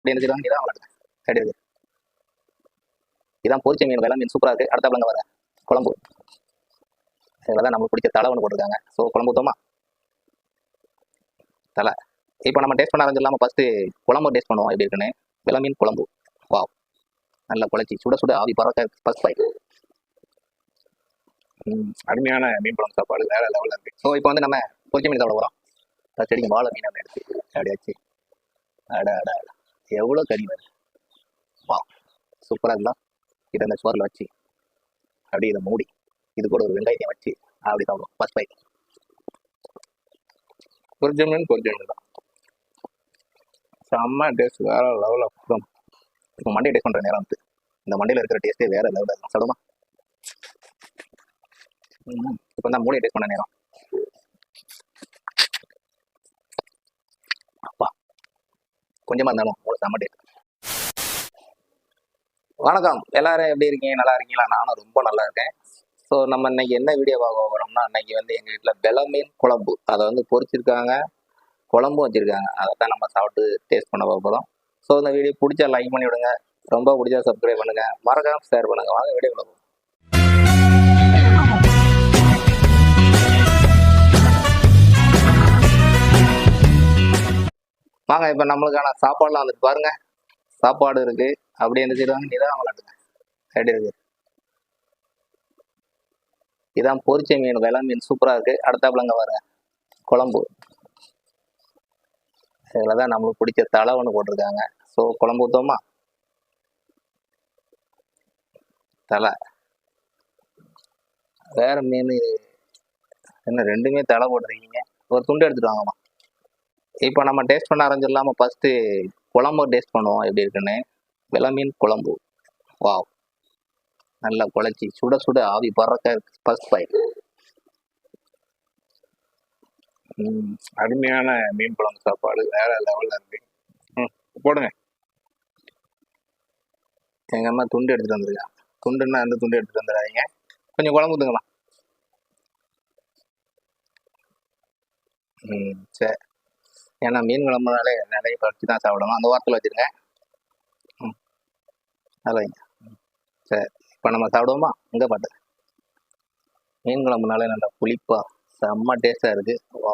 அப்படி என்ன இதான் வளர்க்குறேன் இதான் பொரிச்ச மீன் வேலை மீன் சூப்பராக இருக்குது அடுத்தாப்புல வர குழம்பு. இதில் தான் நம்மளுக்கு பிடிச்ச தலை ஒன்று போட்டிருக்காங்க. ஸோ குழம்பு ஊற்றமா தலை. இப்போ நம்ம டேஸ்ட் பண்ண இல்லாமல் ஃபஸ்ட்டு குழம்பு டேஸ்ட் பண்ணுவோம். எப்படி இருக்குன்னு? வில மீன் குழம்பு. வாவ் நல்லா குழச்சி. சுட சுட ஆவி பறக்க ஃபஸ்ட் ஃபைவ் அருமையான மீன் குழம்பு சாப்பாடு. வேற லெவலில் இருக்குது ஸோ இப்போ வந்து நம்ம பொரிச்ச மீன் சாப்பிட போகிறோம் செடிங்க வாழை மீன் அப்படி எடுத்து அப்படியாச்சு. அட அட அட. எவ்வளோ கனி வருது வா சூப்பராக இருந்தா இதை அந்த சோறில் வச்சு அப்படியே இதை மூடி இது கூட ஒரு வெங்காயத்தையும் வச்சு அப்படி சாப்பிடுவோம். ஃபஸ்ட் பை பொரிச்ச மீன் தான். செம்ம டேஸ்ட் வேற லெவலில் இப்போ மண்டே டேஸ்ட் பண்ணுற நேரம் வந்து இந்த மண்டையில் இருக்கிற டேஸ்ட்டே வேற லெவலில் இருக்கும் சொல்லுமா இப்போ தான் மூடி டேஸ்ட் பண்ண நேரம் அப்பா கொஞ்சமாக இருந்தாலும் மூளை செம்ம டேட் வணக்கம். எல்லாரும் எப்படி இருக்கீங்க? நல்லா இருக்கீங்களா? நானும் ரொம்ப நல்லா இருக்கேன். ஸோ நம்ம இன்னைக்கு என்ன வீடியோ பார்க்க போகிறோம்னா இன்னைக்கு வந்து எங்கள் வீட்டில் வெலை குழம்பு. அதை வந்து பொறிச்சிருக்காங்க குழம்பும் வச்சுருக்காங்க. அதை தான் நம்ம சாப்பிட்டு டேஸ்ட் பண்ண போகிறோம் ஸோ இந்த வீடியோ பிடிச்சா லைக் பண்ணி விடுங்க. ரொம்ப பிடிச்சா சப்ஸ்கிரைப் பண்ணுங்கள் மறக்காமல் ஷேர் பண்ணுங்க. வாங்க வீடியோ வாங்க இப்போ நம்மளுக்கான சாப்பாடுலாம் வந்துட்டு பாருங்க. சாப்பாடு இருக்கு. அப்படி என்ன செய்வாங்க நிதானம் விளாட்டுங்க ரெடி இருக்கு. இதான் பொரிச்ச மீன் வெலை மீன். சூப்பராக இருக்கு. அடுத்தாப்புலங்க பாருங்க குழம்பு. இதில் தான் நம்மளுக்கு பிடிச்ச தலை ஒன்று போட்டிருக்காங்க. ஸோ குழம்பு ஊற்றுவோமா தலை. வேற மீன் என்ன ரெண்டுமே தலை போட்டிருக்கீங்க. ஒரு துண்டு எடுத்துட்டு வாங்கம்மா. இப்போ நம்ம டேஸ்ட் பண்ண ஆரம்பிச்சிடலாமா? ஃபஸ்ட்டு குழம்பு டேஸ்ட் பண்ணுவோம். எப்படி இருக்குன்னு? வெலை மீன் குழம்பு. வாவ் நல்லா குழச்சி சுட சுட ஆவி பறக்க ஃபர்ஸ்ட் பாயிண்ட் ம், அருமையான மீன் குழம்பு சாப்பாடு. வேற லெவலில் இருக்கு. ம், போடுங்க. எங்கள் அம்மா துண்டு எடுத்துட்டு வந்திருக்காங்க துண்டுன்னா அந்த துண்டு எடுத்துட்டு வந்துடாதீங்க. கொஞ்சம் குழம்பு ஊற்றுங்களா ம் சரி ஏன்னா மீன் குழம்புனாலே நிறைய வச்சு தான் சாப்பிடணும். அந்த வாரத்தில் வச்சுருங்க. ம். அது வைங்க ம், சரி. இப்போ நம்ம சாப்பிடுவோமா? இங்கே பாட்டு மீன் குழம்புனாலே நல்லா புளிப்பாக செம்ம டேஸ்ட்டாக இருக்குது வா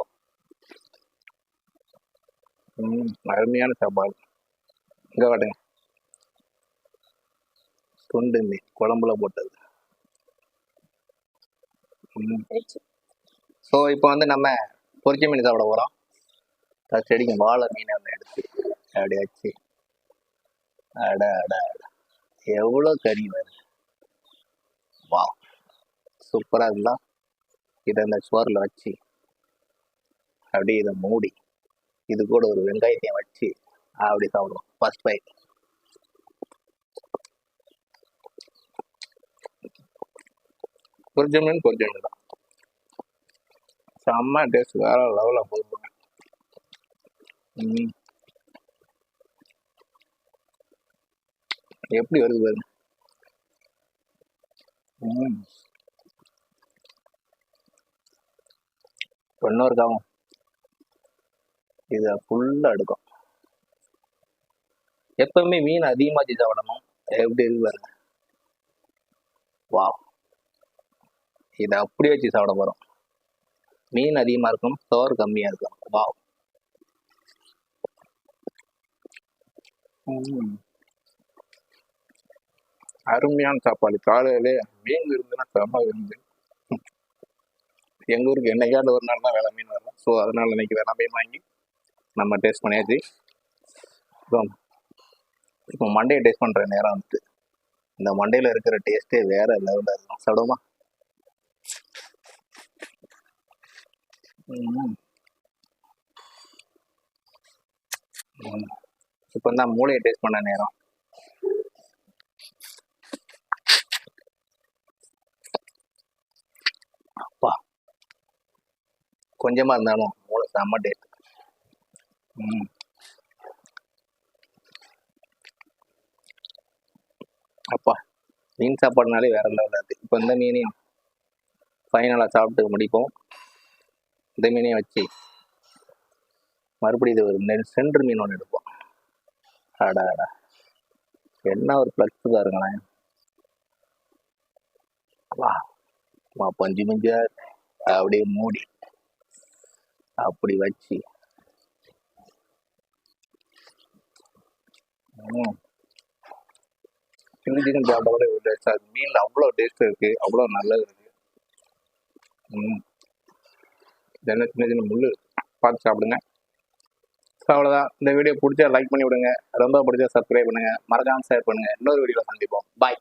ம், அருமையான சாப்பாடு. இங்கே பாட்டுங்க துண்டு மீன் குழம்புல போட்டது. ஸோ இப்போ வந்து நம்ம பொரிச்ச மீன் சாப்பிட போகிறோம் ஃபஸ்ட் வாழை மீன் ஒன்று எடுத்து அப்படி வச்சு. அட அட அட. எவ்வளோ கறி வருது வா சூப்பராக இருந்தா இதை அந்த சோறில் வச்சு அப்படியே இதை மூடி இது கூட ஒரு வெங்காயத்தையும் வச்சு அப்படி சாப்பிடுவோம். ஃபர்ஸ்ட் பை கொஞ்சம் மீன் தான். செம்ம டேஸ்ட் வேற லெவலில் போடுவாங்க எப்படி வருது பாருங்க ம். இன்னொரு காவும் இதை ஃபுல்லாக எடுக்கும். எப்பவுமே மீன் அதிகமாக வச்சு சாப்பிடணும். எப்படி இருக்கு பாருங்க வா இதை அப்படியே வச்சு சாப்பிட போகிறோம் மீன் அதிகமாக இருக்கும் சோறு கம்மியாக இருக்கும். வா அருமையான சாப்பாடு. காலையிலே மீன் விருந்துனா செம்ம விருந்து எங்கள் ஊருக்கு என்னைக்காண்டு ஒரு நாள் தான் வேலை மீன் வரும். ஸோ அதனால் இன்னைக்கு வேலை மீன் வாங்கி நம்ம டேஸ்ட் பண்ணியாச்சு. இப்போ இப்போ மண்டையை டேஸ்ட் பண்ணுற நேரம் வந்துட்டு. இந்த மண்டையில் இருக்கிற டேஸ்ட்டே வேற லெவலில் இருக்கும். சாப்பிடுவோமா? ம். இப்போ தான் மூளையை டேஸ்ட் பண்ண நேரம். அப்பா. கொஞ்சமாக இருந்தாலும் மூளை செம்ம டேஸ்ட் ம். அப்பா மீன் சாப்பாடுனாலே வேற லெவலில் இருக்குது இப்போ இந்த மீனையும் ஃபைனலாக சாப்பிட்டு முடிப்போம். இந்த மீனையும் வச்சு மறுபடியும் இது ஒரு நெ சென்று மீன் ஒன்று எடுப்போம். அடா அடா என்ன ஒரு ஃப்ளக்ஸ் பாருங்களேன். வா வா பஞ்சு மஞ்சா அப்படியே மூடி. அப்படி வச்சு. ம். சில்லி சிக்கன் சாப்பிட கூட டேஸ்டாக இருக்குது மீனில் அவ்வளோ டேஸ்ட் இருக்குது அவ்வளோ நல்லது இருக்குது ம். என்ன சின்ன சின்ன முள் பார்த்து சாப்பிடுங்க. ஸோ அவ்வளோதான் இந்த வீடியோ பிடிச்சா லைக் பண்ணி விடுங்க ரொம்ப பிடிச்சா சப்ஸ்கிரைப் பண்ணுங்க. மறக்காமல் ஷேர் பண்ணுங்க. இன்னொரு வீடியோவில் சந்திப்போம். பாய்